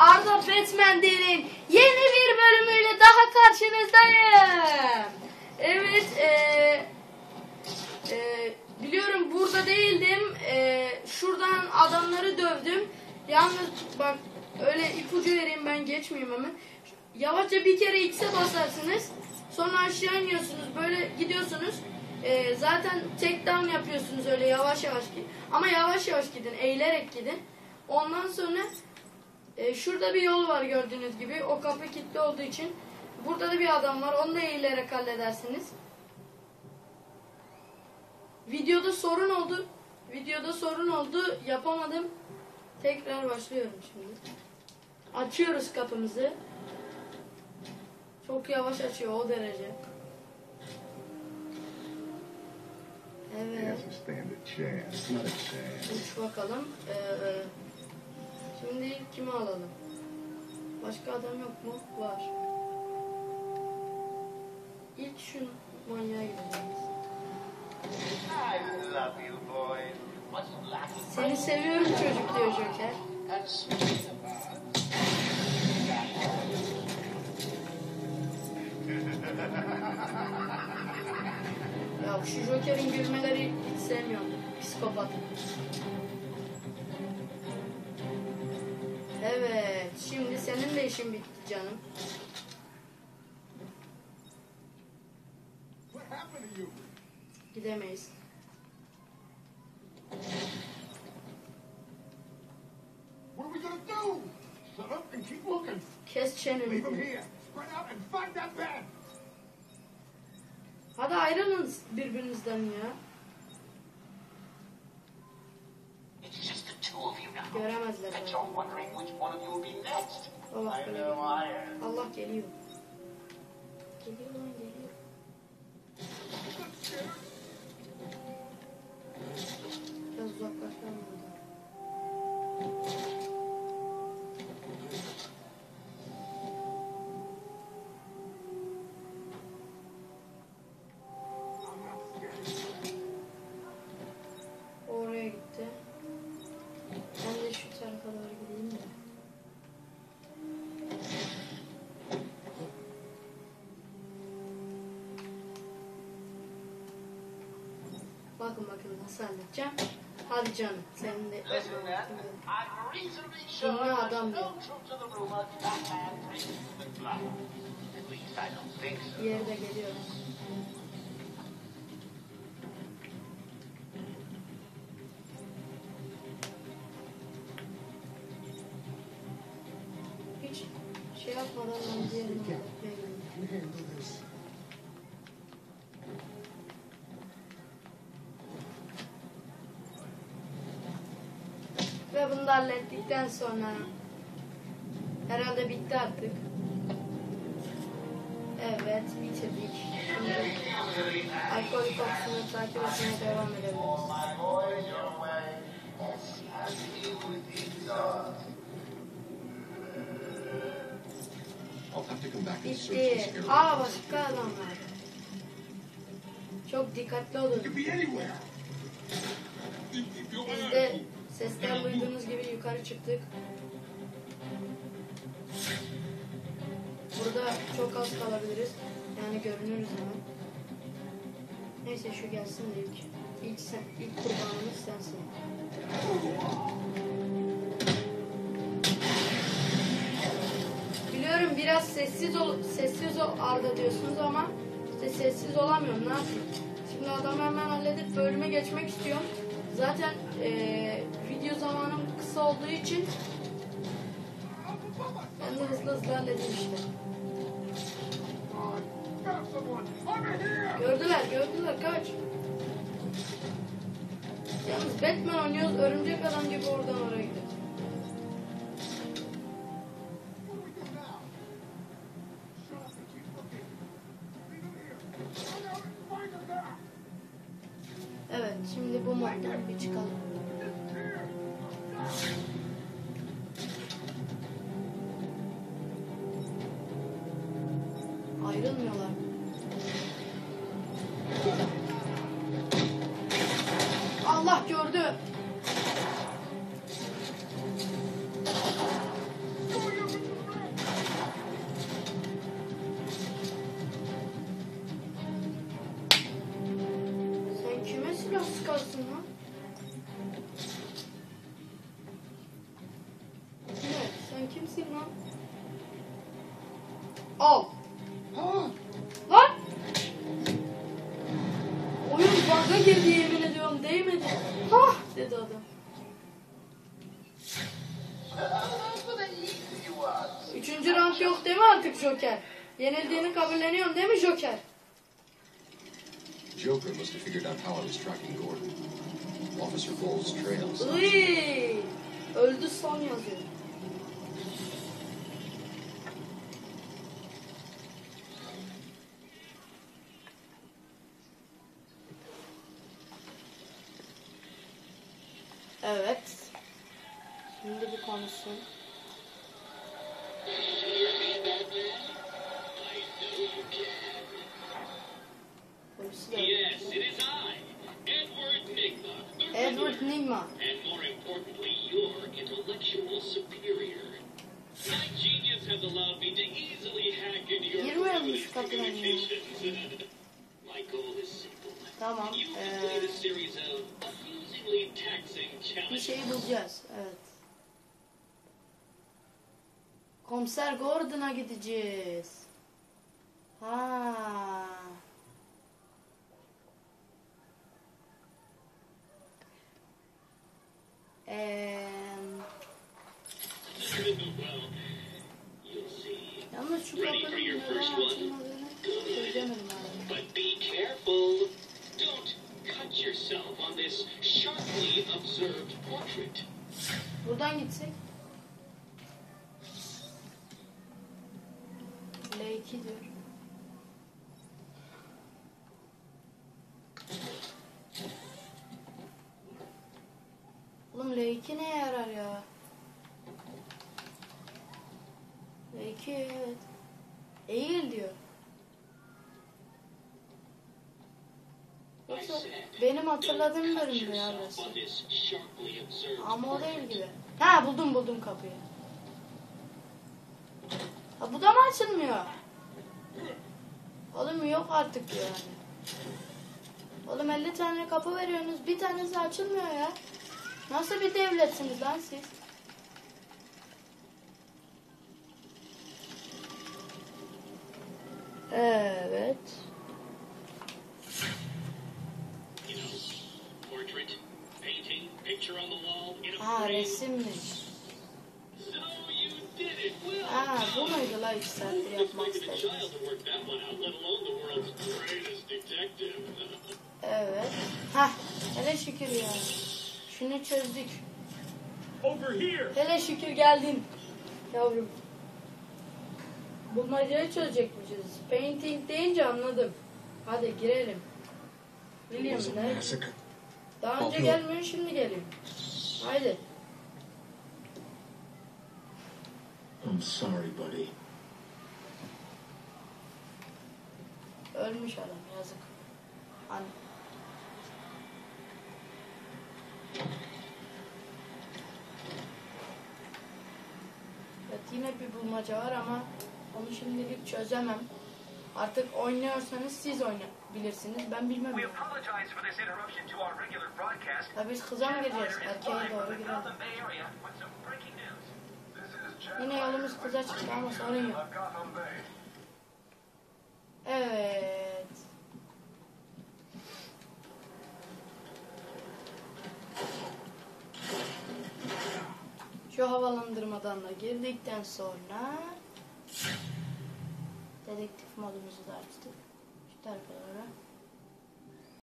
Arda Batman derin yeni bir bölümüyle daha karşınızdayım. Evet, eee eee, biliyorum burada değildim. Eee, şuradan adamları dövdüm. Yalnız bak öyle ipucu vereyim ben geçmeyeyim hemen. Yavaşça bir kere X'e basarsınız. Sonra aşağı iniyorsunuz. Böyle gidiyorsunuz. Eee, zaten tek down yapıyorsunuz öyle yavaş yavaş gidin. Ama yavaş yavaş gidin. Eğilerek gidin. Ondan sonra e, şurada bir yol var gördüğünüz gibi. O kapı kilitli olduğu için. Burada da bir adam var. Onu da eğilerek halledersiniz. Videoda sorun oldu. Videoda sorun oldu. Yapamadım. Tekrar başlıyorum şimdi. Açıyoruz kapımızı. Çok yavaş açıyor o derece. Evet. Uç bakalım. Ee, şimdi kimi alalım? Başka adam yok mu? Var. İlk şu manyağa gideceğiz. I love you, boy. What's lacking? Seni seviyorum çocuk diyor Joker. Ya şu Joker'in gülmeleri hiç sevmiyorum. Psikopat. Evet. Şimdi senin de işin bitti canım. Gidemeyiz. Kes çeneni. Hadi ayrılın birbirinizden ya. Next. Allah I belanı. know I am. Allah geliyor. Geliyor lan geliyor. Biraz uzaklaşalım buradan. Bakın bakın nasıl halledeceğim. Hadi canım. Senin de there's adam no diyor. truth to the rumor that man drinks the blood. At least I don't think so. Diğeri de geliyor. Hiç şey yapmadan ben diğerini Ve bunu da hallettikten sonra herhalde bitti artık. Evet bitirdik. Şimdi alkol kokusunu takip etmeye devam edebiliriz. Bitti. Aa başka adamlar. Çok dikkatli olun. It sesten duyduğunuz gibi yukarı çıktık. Burada çok az kalabiliriz. Yani görünürüz hemen. Neyse şu gelsin de ilk. İlk, sen, ilk kurbanımız sensin. Biliyorum biraz sessiz ol, sessiz ol Arda diyorsunuz ama işte sessiz olamıyorum. Ne yapayım? Şimdi adamı hemen halledip bölüme geçmek istiyorum. Zaten eee, video zamanım kısa olduğu için ben de hızlı hızlı halledeyim işte. Gördüler, gördüler. Kaç. Yalnız Batman oynuyoruz. Örümcek adam gibi oradan oraya there. Evet, şimdi bu moddan bir çıkalım. Ayrılmıyorlar. Al. Ha. Lan. Oyun bug'a girdi yemin ediyorum değmedi. Hah dedi adam. Üçüncü round yok değil mi artık Joker? Yenildiğini kabulleniyorsun değil mi Joker? Joker must have figured out how I was tracking Gordon. Officer Bull's trails. Iy, öldü son yazıyor. Evet. Şimdi bir konuşsun. Yes, it is I, Edward Nigma, Edward Nigma. and more importantly, your intellectual superior. My genius has allowed me to easily hack into your Girmiyormuş private kapıdan ya. communications. My goal is simple. Tamam. You complete a series of bir şeyi bulacağız. Evet. Komiser Gordon'a gideceğiz. Ha. See. yalnız şu kapının neden first Buradan gitsek. L2 diyor. Oğlum L2 neye yarar ya? L2 evet. Eğil diyor. Yoksa benim hatırladığım bölümdü ya burası. Ama o değil gibi. Ha buldum buldum kapıyı. Ha bu da mı açılmıyor? Oğlum yok artık yani. Oğlum 50 tane kapı veriyorsunuz bir tanesi açılmıyor ya. Nasıl bir devletsiniz lan siz? Evet. Work that one out, let alone the world's greatest detective. Evet. Ha hele şükür ya. Şunu çözdük. Over here! Hele şükür geldin. Yavrum. Bulmacayı çözecekmişiz. Painting deyince anladım. Hadi girelim. Biliyorum ne? Daha önce Korkuyorum. gelmiyor şimdi geliyor. Haydi. I'm sorry, buddy. Ölmüş adam yazık. Hani. Evet yine bir bulmaca var ama onu şimdilik çözemem. Artık oynuyorsanız siz oynayabilirsiniz. Ben bilmem. Broadcast. Ya biz kıza mı gireceğiz? Erkeğe doğru girelim. Yine yolumuz kıza çıktı ama sorun yok. Evet. Şu havalandırmadan da girdikten sonra dedektif modumuzu da açtık. Şu tarafa doğru.